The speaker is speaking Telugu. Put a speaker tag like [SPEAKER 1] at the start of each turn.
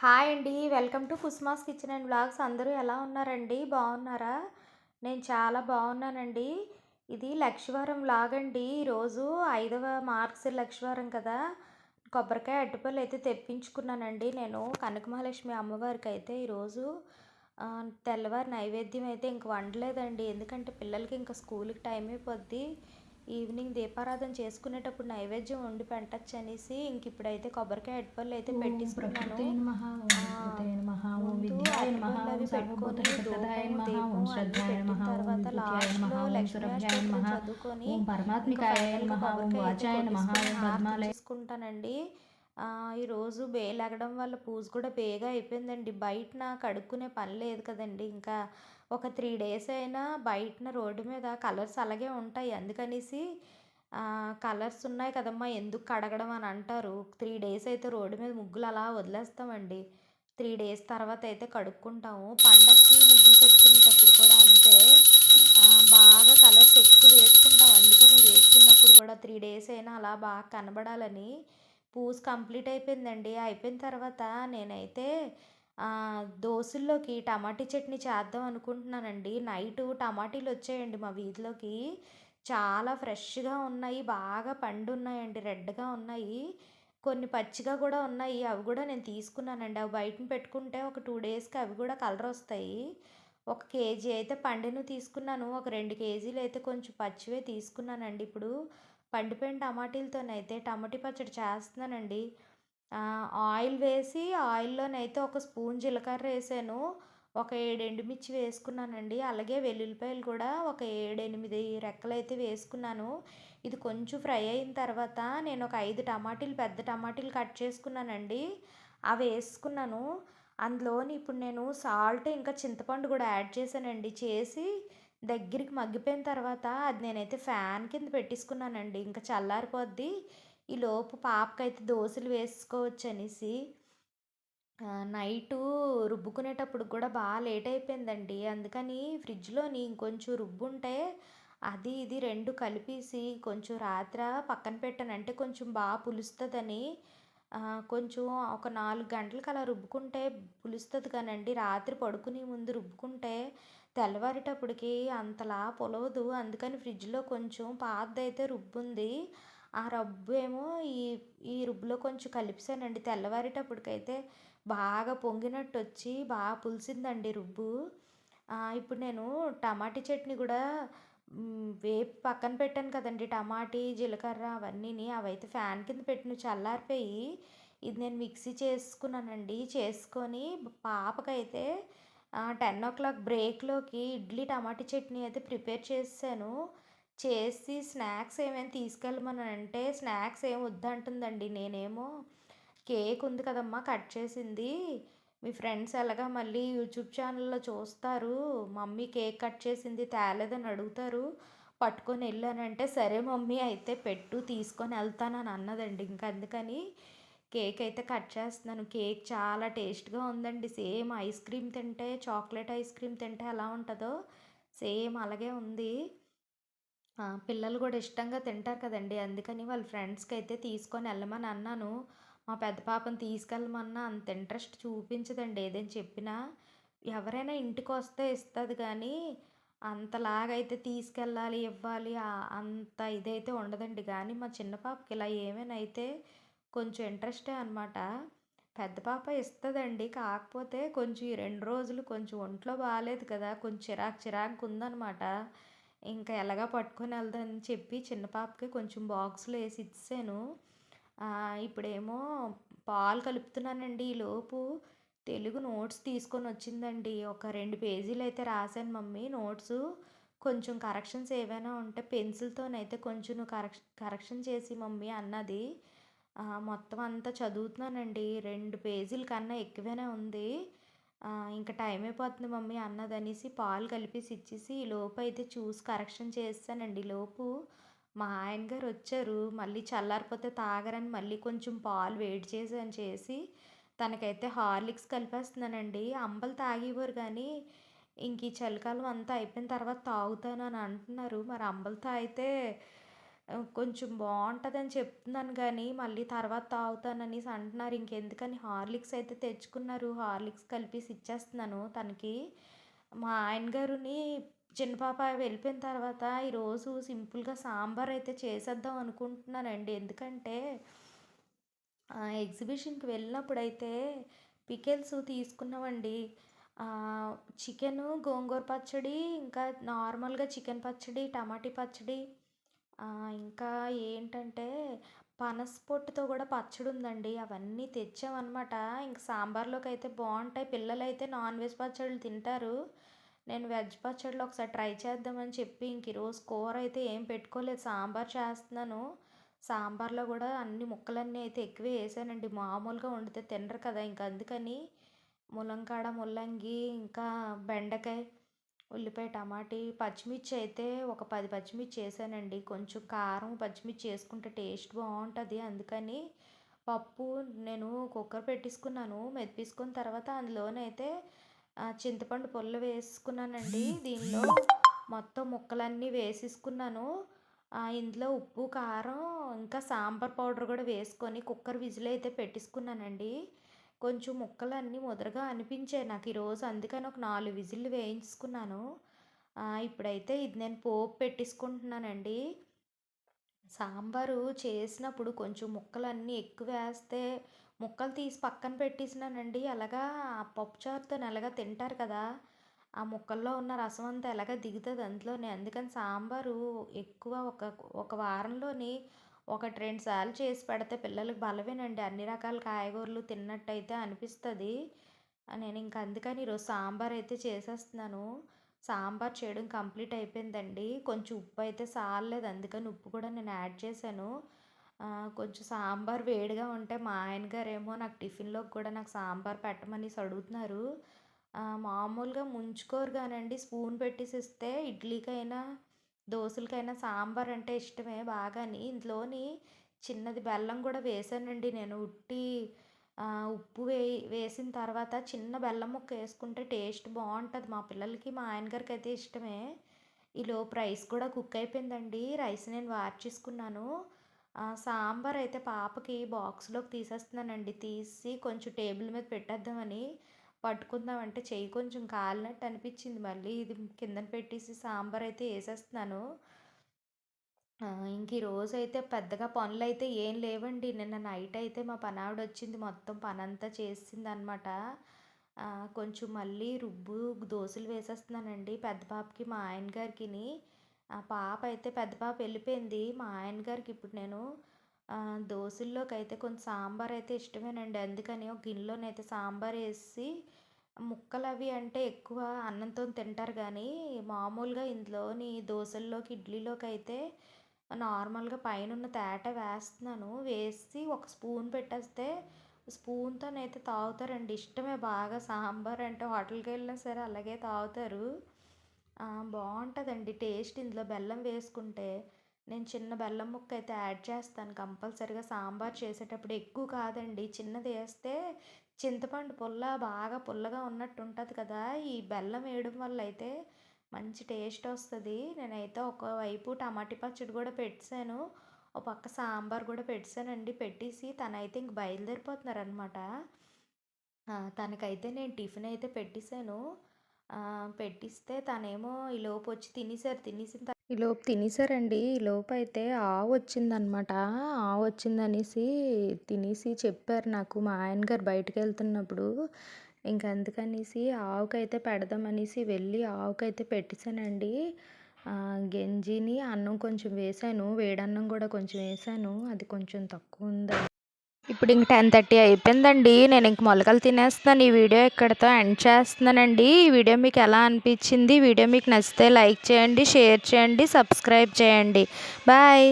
[SPEAKER 1] హాయ్ అండి. Welcome to Kusma's kitchen and blogs అందరూ ఎలా ఉన్నారండి? బాగున్నారా? నేను చాలా బాగున్నానండి. ఇది లక్షవారం బ్లాగ్ అండి. ఈరోజు ఐదవ మార్క్స్ లక్షవారం కదా. కొబ్బరికాయ అట్టుపల్లి అయితే తెప్పించుకున్నానండి నేను. కనకమహాలక్ష్మి అమ్మవారికి అయితే ఈరోజు తెల్లవారి నైవేద్యం అయితే ఇంక వండలేదండి. ఎందుకంటే పిల్లలకి ఇంకా స్కూల్కి టైం అయిపోద్ది. ఈవినింగ్ దీపారాధన చేసుకునేటప్పుడు నైవేద్యం వండి పెట్టచ్చు అనేసి ఇంక ఇప్పుడైతే కొబ్బరికాయ అటుపల్లి అయితే పెట్టిస్తున్నాను. తర్వాత చదువుకొని తీసుకుంటానండి ఈరోజు బేలగడం వల్ల పూజ కూడా బేగా అయిపోయిందండి. బయటన కడుక్కునే పని లేదు కదండి. ఇంకా ఒక త్రీ డేస్ అయినా బయటన రోడ్డు మీద కలర్స్ అలాగే ఉంటాయి. అందుకనేసి కలర్స్ ఉన్నాయి కదమ్మా ఎందుకు కడగడం అని అంటారు. త్రీ డేస్ అయితే రోడ్డు మీద ముగ్గులు అలా వదిలేస్తామండి. త్రీ డేస్ తర్వాత అయితే కడుక్కుంటాము. పండక్కి ముగ్గులు పెట్టుకునేటప్పుడు కూడా అంతే. బాగా కలర్స్ ఎక్కువ వేసుకుంటాం. అందుకని వేసుకున్నప్పుడు కూడా త్రీ డేస్ అయినా అలా బాగా కనబడాలని. పూజ కంప్లీట్ అయిపోయిందండి. అయిపోయిన తర్వాత నేనైతే దోశల్లోకి టమాటీ చట్నీ చేద్దాం అనుకుంటున్నానండి. నైటు టమాటీలు వచ్చాయండి మా వీధిలోకి. చాలా ఫ్రెష్గా ఉన్నాయి బాగా పండు ఉన్నాయండి రెడ్గా ఉన్నాయి. కొన్ని పచ్చిగా కూడా ఉన్నాయి అవి కూడా నేను తీసుకున్నానండి. అవి బయటను పెట్టుకుంటే ఒక టూ డేస్కి అవి కూడా కలర్ వస్తాయి. ఒక కేజీ అయితే పండును తీసుకున్నాను. ఒక రెండు కేజీలు అయితే కొంచెం పచ్చివే తీసుకున్నానండి. ఇప్పుడు పండిపోయిన టమాటీలతోనైతే టమాటీ పచ్చడి చేస్తున్నానండి. ఆయిల్ వేసి ఆయిల్లోనైతే ఒక స్పూన్ జీలకర్ర వేసాను. ఒక ఏడు ఎండుమిర్చి వేసుకున్నానండి. అలాగే వెల్లుల్లిపాయలు కూడా ఒక ఏడు ఎనిమిది రెక్కలు అయితే వేసుకున్నాను. ఇది కొంచెం ఫ్రై అయిన తర్వాత నేను ఒక ఐదు టమాటీలు పెద్ద టమాటీలు కట్ చేసుకున్నానండి. అవి వేసుకున్నాను. అందులోని ఇప్పుడు నేను సాల్ట్ ఇంకా చింతపండు కూడా యాడ్ చేశానండి. చేసి దగ్గరికి మగ్గిపోయిన తర్వాత అది నేనైతే ఫ్యాన్ కింద పెట్టేసుకున్నానండి. ఇంకా చల్లారిపోద్ది. ఈలోపు పాపకైతే దోశలు వేసుకోవచ్చు అనేసి నైటు రుబ్బుకునేటప్పుడు కూడా బాగా లేట్ అయిపోయిందండి అందుకని ఫ్రిడ్జ్లోని ఇంకొంచెం రుబ్బుంటే అది ఇది రెండు కలిపేసి కొంచెం రాత్ర పక్కన పెట్టాను. అంటే కొంచెం బాగా పులుస్తుందని కొంచెం ఒక నాలుగు గంటలకు అలా రుబ్బుకుంటే పులుస్తుంది కానండి. రాత్రి పడుకునే ముందు రుబ్బుకుంటే తెల్లవారేటప్పటికి అంతలా పొలవదు. అందుకని ఫ్రిడ్జ్లో కొంచెం పాతదైతే రుబ్బుంది. ఆ రబ్బు ఏమో ఈ ఈ రుబ్బులో కొంచెం కలిపేసానండి. తెల్లవారేటప్పటికైతే బాగా పొంగినట్టు వచ్చి బాగా పులిసిందండి రుబ్బు. ఇప్పుడు నేను టమాటీ చట్నీ కూడా వేపు పక్కన పెట్టాను కదండి. టమాటీ జీలకర్ర అవన్నీని అవైతే ఫ్యాన్ కింద పెట్టిన చల్లారిపోయి ఇది నేను మిక్సీ చేసుకున్నానండి. చేసుకొని పాపకైతే టెన్ ఓ క్లాక్ బ్రేక్లోకి ఇడ్లీ టమాటా చట్నీ అయితే ప్రిపేర్ చేసాను చేసి స్నాక్స్ ఏమైనా తీసుకెళ్ళమని అంటే స్నాక్స్ ఏం వద్దంటుందండి. నేనేమో కేక్ ఉంది కదమ్మా కట్ చేసింది. మీ ఫ్రెండ్స్ ఎలాగా మళ్ళీ యూట్యూబ్ ఛానల్లో చూస్తారు. మమ్మీ కేక్ కట్ చేసింది తేలేదని అడుగుతారు. పట్టుకొని వెళ్ళానంటే సరే మమ్మీ అయితే పెట్టు తీసుకొని వెళ్తానని అన్నదండి. ఇంకా అందుకని కేక్ అయితే కట్ చేస్తున్నాను. కేక్ చాలా టేస్ట్గా ఉందండి. సేమ్ ఐస్ క్రీమ్ తింటే చాక్లెట్ ఐస్ క్రీమ్ తింటే ఎలా ఉంటుందో సేమ్ అలాగే ఉంది. పిల్లలు కూడా ఇష్టంగా తింటారు కదండి. అందుకని వాళ్ళ ఫ్రెండ్స్కి అయితే తీసుకొని వెళ్ళమని అన్నాను. మా పెద్ద పాపని తీసుకెళ్ళమన్నా అంత ఇంట్రెస్ట్ చూపించదండి. ఏదైనా చెప్పినా ఎవరైనా ఇంటికి వస్తే ఇస్తుంది కానీ అంతలాగైతే తీసుకెళ్ళాలి ఇవ్వాలి అంత ఇదైతే ఉండదండి. కానీ మా చిన్న పాపకి ఇలా ఏమైనా అయితే కొంచెం ఇంట్రెస్టే అనమాట పెద్ద పాప ఇస్తుందండి. కాకపోతే కొంచెం ఈ రెండు రోజులు కొంచెం ఒంట్లో బాగాలేదు కదా. కొంచెం చిరాకు చిరాకు ఉందనమాట ఇంకా ఎలాగా పట్టుకొని వెళ్దని చెప్పి చిన్న పాపకి కొంచెం బాక్స్లో వేసి ఇచ్చాను. ఇప్పుడేమో పాలు కలుపుతున్నానండి ఈలోపు తెలుగు నోట్స్ తీసుకొని వచ్చిందండి. ఒక రెండు పేజీలు అయితే రాశాను మమ్మీ. నోట్స్ కొంచెం కరెక్షన్స్ ఏవైనా ఉంటే పెన్సిల్తోనైతే కొంచెం కరెక్ష కరెక్షన్ చేసి మమ్మీ అన్నది. మొత్తం అంతా చదువుతున్నానండి. రెండు పేజీల కన్నా ఎక్కువనే ఉంది. ఇంకా టైం అయిపోతుంది మమ్మీ అన్నదనేసి పాలు కలిపేసి ఇచ్చేసి ఈ లోపు అయితే చూసి కరెక్షన్ చేస్తానండి. లోపు మా ఆయన గారు వచ్చారు. మళ్ళీ చల్లారిపోతే తాగరని మళ్ళీ కొంచెం పాలు వేడి చేసి అని చేసి తనకైతే హార్లిక్స్ కలిపేస్తున్నానండి. అంబలు తాగేవారు కానీ ఇంక ఈ చలికాలం అంతా అయిపోయిన తర్వాత తాగుతాను అని అంటున్నారు. మరి అంబలు తాగితే కొంచెం బాగుంటుందని చెప్తున్నాను కానీ మళ్ళీ తర్వాత తాగుతాననేసి అంటున్నారు. ఇంకెందుకని హార్లిక్స్ అయితే తెచ్చుకున్నారు. హార్లిక్స్ కలిపేసి ఇచ్చేస్తున్నాను తనకి. మా ఆయన గారుని చిన్న పాప వెళ్ళిపోయిన తర్వాత ఈరోజు సింపుల్‌గా సాంబార్ అయితే చేసేద్దాం అనుకుంటున్నానండి. ఎందుకంటే ఎగ్జిబిషన్కి ఎగ్జిబిషన్‌కి వెళ్ళినప్పుడైతే పికెల్స్ తీసుకున్నామండి. చికెను, గోంగూర పచ్చడి, ఇంకా నార్మల్‌గా చికెన్ పచ్చడి, టమాటీ పచ్చడి ఇంకా ఏంటంటే పనస పొట్టుతో కూడా పచ్చడుందండి. అవన్నీ తెచ్చామన్నమాట ఇంక సాంబార్లోకి అయితే బాగుంటాయి పిల్లలైతే నాన్ వెజ్ పచ్చళ్ళు తింటారు. నేను వెజ్ పచ్చడిలో ఒకసారి ట్రై చేద్దామని చెప్పి ఇంక ఈరోజు కూర అయితే ఏం పెట్టుకోలేదు. సాంబార్ చేస్తున్నాను. సాంబార్‌లో కూడా అన్ని ముక్కలన్నీ అయితే ఎక్కువే వేసానండి మామూలుగా వండితే తినరు కదా! ఇంక అందుకని ములంకాడ, ముల్లంగి, ఇంకా బెండకాయ, ఉల్లిపాయ, టమాటీ, పచ్చిమిర్చి అయితే ఒక పది పచ్చిమిర్చి వేసానండి కొంచెం కారం, పచ్చిమిర్చి వేసుకుంటే టేస్ట్ బాగుంటుంది అందుకని పప్పు నేను కుక్కర్ పెట్టేసుకున్నాను. మెదిపేసుకున్న తర్వాత అందులోనైతే చింతపండు పుల్ల వేసుకున్నానండి. దీనిలో మొత్తం ముక్కలన్నీ వేసేసుకున్నాను. ఇందులో ఉప్పు, కారం, ఇంకా సాంబార్ పౌడర్ కూడా వేసుకొని కుక్కర్ విజిల్ అయితే పెట్టేసుకున్నానండి. కొంచెం ముక్కలన్నీ ముదరగా అనిపించాయి నాకు ఈరోజు. అందుకని ఒక నాలుగు విజిల్లు వేయించుకున్నాను. ఇప్పుడైతే ఇది నేను పోపు పెట్టేసుకుంటున్నానండి. సాంబారు చేసినప్పుడు కొంచెం ముక్కలన్నీ ఎక్కువేస్తే ముక్కలు తీసి పక్కన పెట్టేసినానండి. అలాగా ఆ పప్పుచారుతోని ఎలాగో తింటారు కదా! ఆ ముక్కల్లో ఉన్న రసం అంతా ఎలాగ దిగుతుంది అందులోనే. అందుకని సాంబారు ఎక్కువ ఒక ఒక వారంలోని 1, 2 సార్లు చేసి పెడితే పిల్లలకి బలమేనండి. అన్ని రకాల కాయగూరలు తిన్నట్టయితే అనిపిస్తుంది నేను ఇంక అందుకని ఈరోజు సాంబార్ అయితే చేసేస్తున్నాను. సాంబార్ చేయడం కంప్లీట్ అయిపోయిందండి. కొంచెం ఉప్పు అయితే సాలలేదు అందుకని ఉప్పు కూడా నేను యాడ్ చేశాను. కొంచెం సాంబార్ వేడిగా ఉంటే మా ఆయన గారేమో నాకు టిఫిన్‌లోకి కూడా నాకు సాంబార్ పెట్టమని అడుగుతున్నారు. మామూలుగా ముంచుకోరు కానండి స్పూన్ పెట్టేసి ఇస్తే ఇడ్లీకైనా, దోసలకైనా సాంబార్ అంటే ఇష్టమే బాగాని. ఇందులోని చిన్నది బెల్లం కూడా వేసానండి నేను. ఉట్టి ఉప్పు వేయి వేసిన తర్వాత చిన్న బెల్లం ముక్క వేసుకుంటే టేస్ట్ బాగుంటుంది మా పిల్లలకి, మా ఆయన అయితే ఇష్టమే. ఈలోపు రైస్ కూడా కుక్ అయిపోయిందండి. రైస్ నేను వార్చేసుకున్నాను. సాంబార్ అయితే పాపకి బాక్స్‌లోకి తీసేస్తున్నానండి. తీసి కొంచెం టేబుల్ మీద పెట్టేద్దామని పట్టుకుందామంటే చెయ్యి కొంచెం కాలినట్టు అనిపించింది. మళ్ళీ ఇది కిందన పెట్టేసి సాంబార్ అయితే వేసేస్తున్నాను ఇంక ఇంక ఈరోజైతే పెద్దగా పనులు అయితే ఏం లేవండి. నిన్న నైట్ అయితే మా పనావిడ వచ్చింది మొత్తం పనంతా చేసింది అనమాట కొంచెం మళ్ళీ రుబ్బు దోసలు వేసేస్తున్నానండి. పెద్ద పాపకి, మా ఆయన గారికిని. ఆ పాప అయితే పెద్ద పాప వెళ్ళిపోయింది. మా ఆయన గారికి ఇప్పుడు నేను దోశల్లోకి అయితే కొంచెం సాంబార్ అయితే ఇష్టమేనండి. అందుకని ఒక గిన్నెలోనైతే సాంబార్ వేసి ముక్కలు అవి అంటే ఎక్కువ అన్నంతో తింటారు కానీ మామూలుగా ఇందులోని దోశల్లోకి ఇడ్లీలోకి అయితే నార్మల్‌గా పైన ఉన్న తేట వేస్తున్నాను. వేసి ఒక స్పూన్ పెట్టేస్తే స్పూన్‌తోనైతే తాగుతారండి. ఇష్టమే బాగా సాంబార్ అంటే హోటల్కి వెళ్ళినా సరే అలాగే తాగుతారు. బాగుంటుందండి టేస్ట్ ఇందులో బెల్లం వేసుకుంటే. నేను చిన్న బెల్లం ముక్క అయితే యాడ్ చేస్తాను కంపల్సరిగా సాంబార్ చేసేటప్పుడు. ఎక్కువ కాదండి. చిన్నది వేస్తే చింతపండు పుల్ల బాగా పుల్లగా ఉన్నట్టు ఉంటుంది కదా! ఈ బెల్లం వేయడం వల్ల అయితే మంచి టేస్ట్ వస్తుంది నేనైతే ఒకవైపు టమాటీ పచ్చడి కూడా పెట్టాను ఓ పక్క సాంబార్ కూడా పెట్టానండి పెట్టేసి తనైతే ఇంక బయలుదేరిపోతున్నారనమాట. తనకైతే నేను టిఫిన్ అయితే పెట్టేశాను పెట్టిస్తే తనేమో ఈలోపు వచ్చి తినేసారు. తినేసిన ఈలోపు తినేసారండి. ఈలోపు అయితే ఆవు వచ్చిందనమాట. ఆవు వచ్చిందనేసి తినేసి చెప్పారు నాకు మా ఆయన గారు బయటికెళ్తున్నప్పుడు. ఇంక అందుకనేసి ఆవుకైతే పెడదామనేసి వెళ్ళి ఆవుకైతే పెట్టేశానండి గంజిని అన్నం కొంచెం వేశాను. వేడన్నం కూడా కొంచెం వేశాను. అది కొంచెం తక్కువ ఉంది ఇప్పుడు ఇంక 10:30 అయిపోయిందండి. నేను ఇంక మొలకలు తినేస్తున్నాను. ఈ వీడియో ఇక్కడితో ఎండ్ చేస్తున్నానండి. ఈ వీడియో మీకు ఎలా అనిపించింది? వీడియో మీకు నచ్చితే లైక్ చేయండి, షేర్ చేయండి, సబ్స్క్రైబ్ చేయండి. బాయ్.